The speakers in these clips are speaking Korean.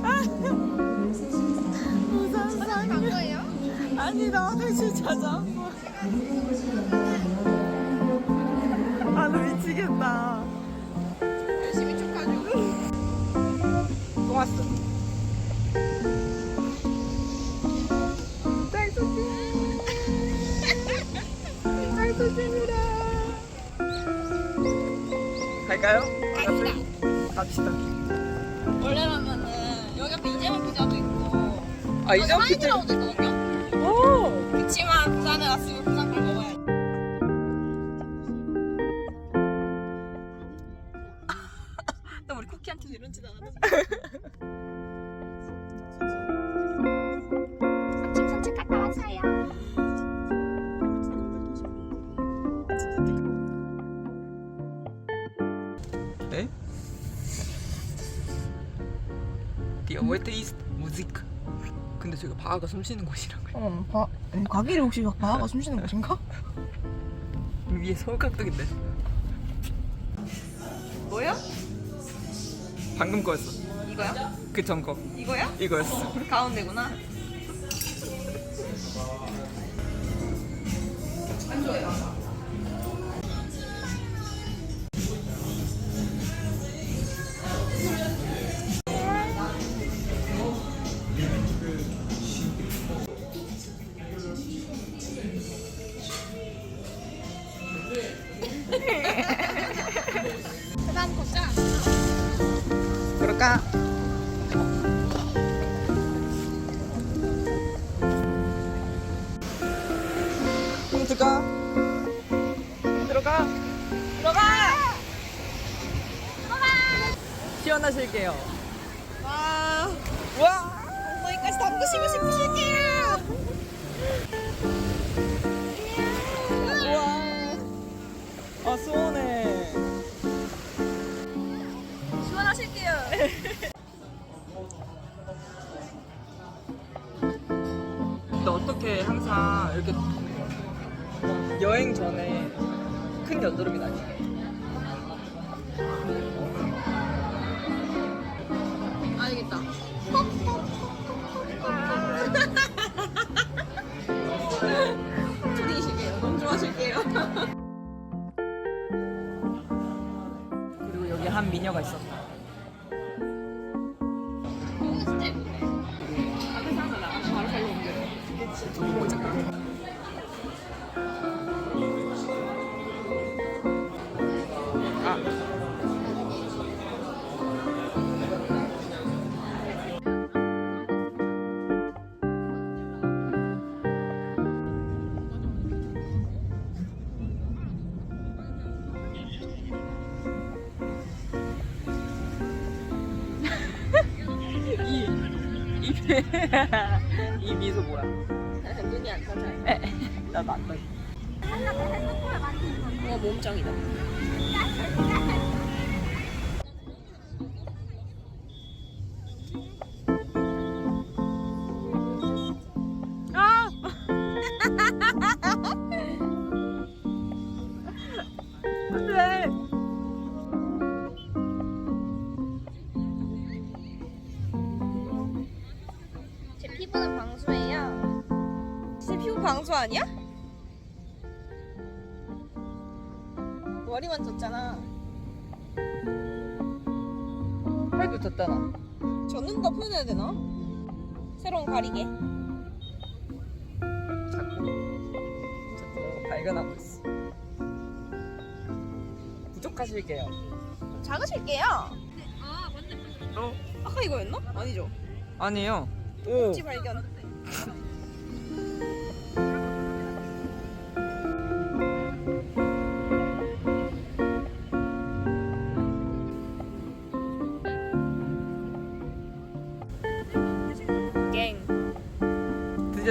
많은 말씀드립니다. 간 거예요? 아니 나 화장실 찾아. 아 나 미치겠다. 열심히 축하줘. 또 왔어. 갈까요? 갑시다. 갑시다. 아 이제 하이드라고도 있거든요? 오. 그치만 부산에 왔으면 부산 걸 먹어야지. 나 우리 쿠키한테 이런 짓 안 하는데. 아침 산책 갔다. 네? Die heute ist Musik. 근데 저희가 바하가 숨 쉬는 곳이라고요. 어, 바, 음, 가기를 혹시 바하가 숨 쉬는 곳인가? 위에 서울각도인데. 뭐야? 방금 거였어. 이거야? 그 전 거. 이거야? 이거였어. 가운데구나. 그다음 시원하실게요. 와, 와. 엉덩이까지 담그시고 싶으실게요. 아 시원해. 시원하실게요. 근데 어떻게 항상 이렇게 여행 전에 큰 여드름이 나니? 좋아하실게요. 그리고 여기 한 미녀가 있었다. 이, 이 미소 뭐야? 눈이 안 터져요. 나도 안 떠. 어, 몸짱이다. 아니야? 머리만 졌잖아. 팔도 졌잖아. 젖는 거 표현해야 되나? 새로운 가리개. 자꾸 자꾸 발견하고 있어. 부족하실게요. 작으실게요. 어? 아까 이거였나? 아니죠. 아니에요. 오. 지 발견.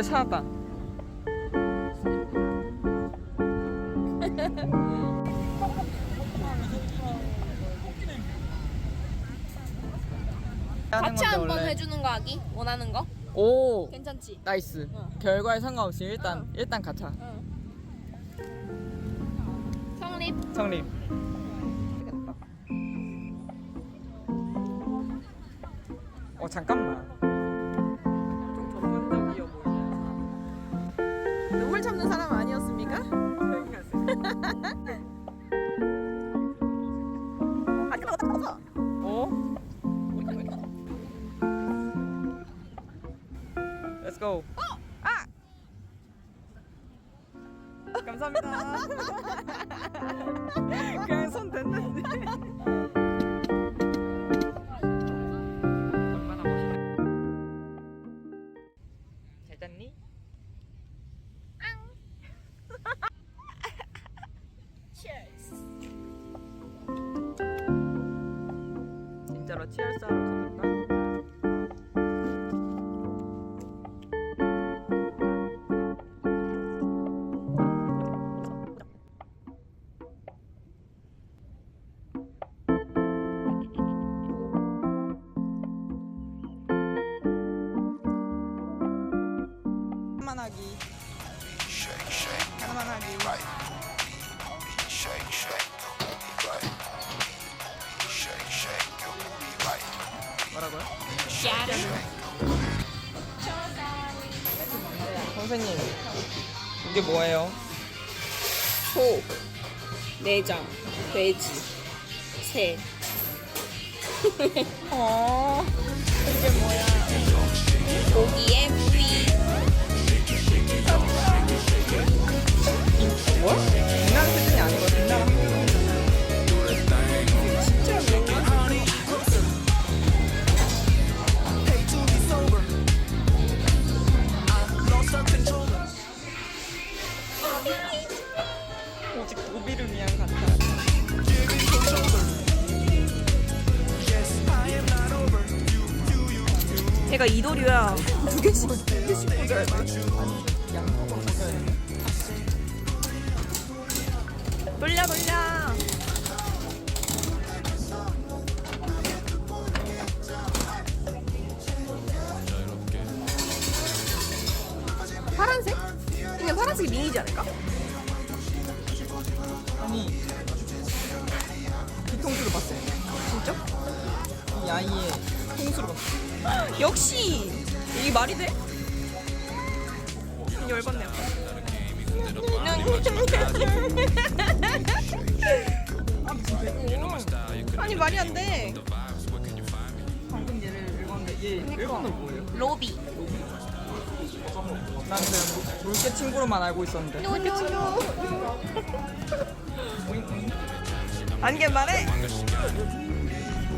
찾았다. 같이 한 번 해주는 거 하기? 원하는 거? 오 괜찮지? 나이스. 어. 결과에 상관없이 일단 일단 가자. 성립. 성립. 어 잠깐만. Go. 아! 감사합니다. 그냥 손 댔는데. 진짜로 치얼스 하나만 하기. 하나만 하기. 뭐라고요? 선생님 이게 뭐예요? 소, 내장, 돼지, 새. 어 고기의 부위. 뭐야? 빛나는 수준이 아니고 빛나는 오직 도비를 위한 간다. 걔가 이도류야. 두 개씩. 양쪽으로 먹어야 돼. 돌려 돌려. 파란색? 그냥 파란색이 미니지 않을까? 아니 뒤통수를 봤어요. 진짜? 이 아이의 통수를 봤어요. 역시 이게 말이 돼? 열받네. 아니 말이 안 돼. 방금 얘를 읽었는데 얘 뭐예요? 로비. 난 그냥 물개 친구로만 알고 있었는데. 노노노. 아니게 말해.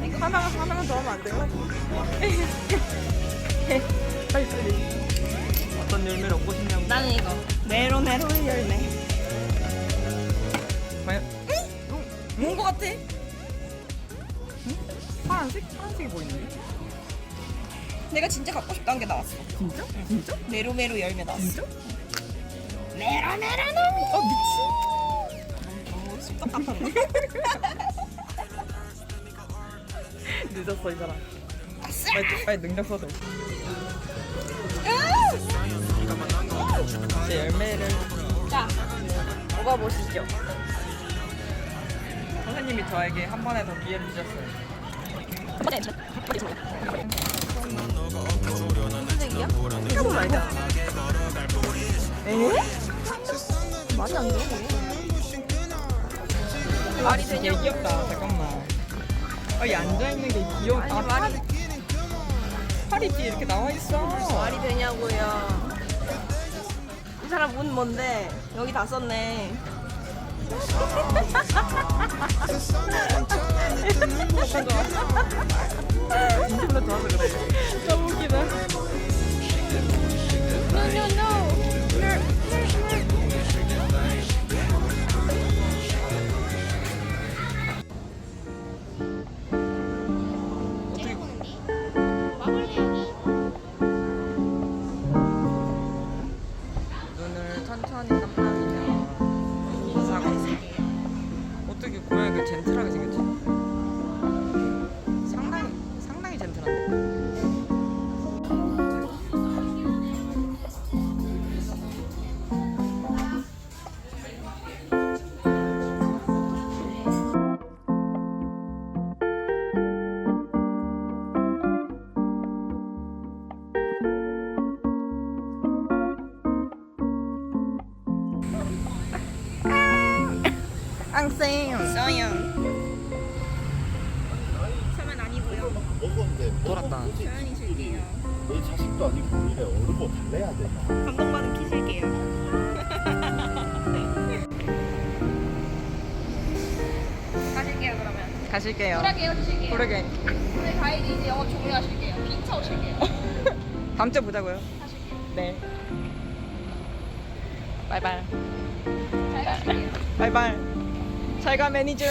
이거 하나 하나만 더 하면 안 돼요? 빨리 빨리. 어떤 열매를 얻고 싶냐고. 나는 이거. 네로 네로 열매. 과연 뭔 거 같아? 파란색? 파란색이 보이는데? 내가 진짜 갖고 싶다는 게 나왔어. 진짜? 진짜? 메로메로 열매 나왔어. 진짜? 메로메로노. 어 미친. 어, 쑥떡 같았네. 늦었어 이 사람. 빨리, 빨리 능력 써줘. 제 열매를 자, 먹어보시죠. 선생님이 저에게 한 번에 더 기회를 주셨어요. 선생이야? 해본 말자. 에? 말이 안 돼. 말이 되게 되냐고. 귀엽다. 잠깐만. 아, 이 앉아 있는 게 귀여워. 아니 아, 말이 팔이 뒤에 이렇게 나와 있어. 말이 되냐고요. 이 사람 문 뭔데? 여기 다 썼네. 인터넷 좋아서 그래. 너무 웃기다. 쌤. 서연. 서면 아니고요. 먹었는데 돌았다. 서연이 줄게요. 내 자식도 아니고 이래 어른 뭐 달래야 돼. 감동받은 키실게요. 가실게요 그러면. 가실게요. 쿨하게 헤어지실게요. 그러게. 오늘 가이드 이제 영어 종료하실게요. 빈차 오실게요. 다음 주에 보자고요. 하실게요. 네. 바이바이. 잘 가실게요. 바이바이. 잘 가 매니저.